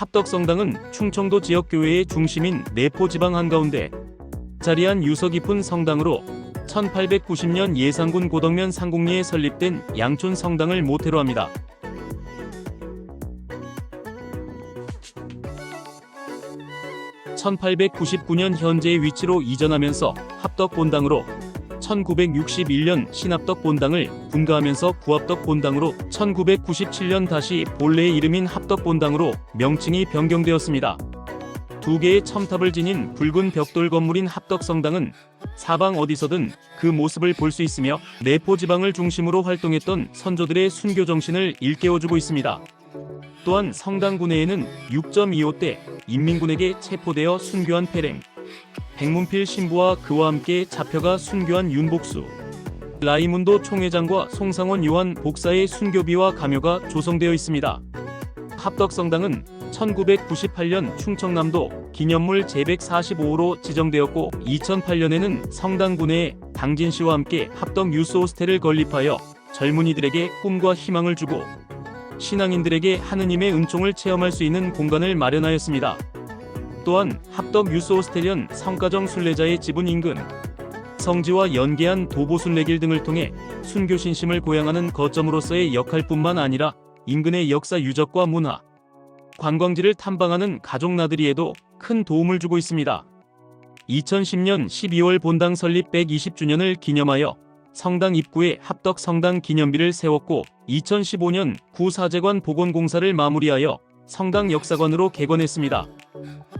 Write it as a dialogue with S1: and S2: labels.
S1: 합덕성당은 충청도 지역 교회의 중심인 내포 지방 한가운데 자리한 유서 깊은 성당으로 1890년 예산군 고덕면 상곡리에 설립된 양촌 성당을 모태로 합니다. (1899년) 현재의 위치로 이전하면서 합덕 본당으로 1961년 신합덕 본당을 분가하면서 구합덕 본당으로 1997년 다시 본래의 이름인 합덕 본당으로 명칭이 변경되었습니다. 두 개의 첨탑을 지닌 붉은 벽돌 건물인 합덕 성당은 사방 어디서든 그 모습을 볼 수 있으며 내포 지방을 중심으로 활동했던 선조들의 순교 정신을 일깨워주고 있습니다. 또한 성당 구내에는 6.25때 인민군에게 체포되어 순교한 패랭, 백문필 신부와 그와 함께 잡혀가 순교한 윤복수, 라이문도 총회장과 송상원 요한 복사의 순교비와 가묘가 조성되어 있습니다. 합덕성당은 1998년 충청남도 기념물 제145호로 지정되었고 2008년에는 성당 구내에 당진 씨와 함께 합덕 유스 호스텔을 건립하여 젊은이들에게 꿈과 희망을 주고 신앙인들에게 하느님의 은총을 체험할 수 있는 공간을 마련하였습니다. 또한 합덕 유스 호스텔은 성가정 순례자의 지분 인근 성지와 연계한 도보 순례길 등을 통해 순교 신심을 고양하는 거점으로서의 역할뿐만 아니라 인근의 역사 유적과 문화, 관광지를 탐방하는 가족 나들이에도 큰 도움을 주고 있습니다. 2010년 12월 본당 설립 120주년을 기념하여 성당 입구에 합덕 성당 기념비를 세웠고 2015년 구사제관 복원공사를 마무리하여 성당 역사관으로 개관했습니다.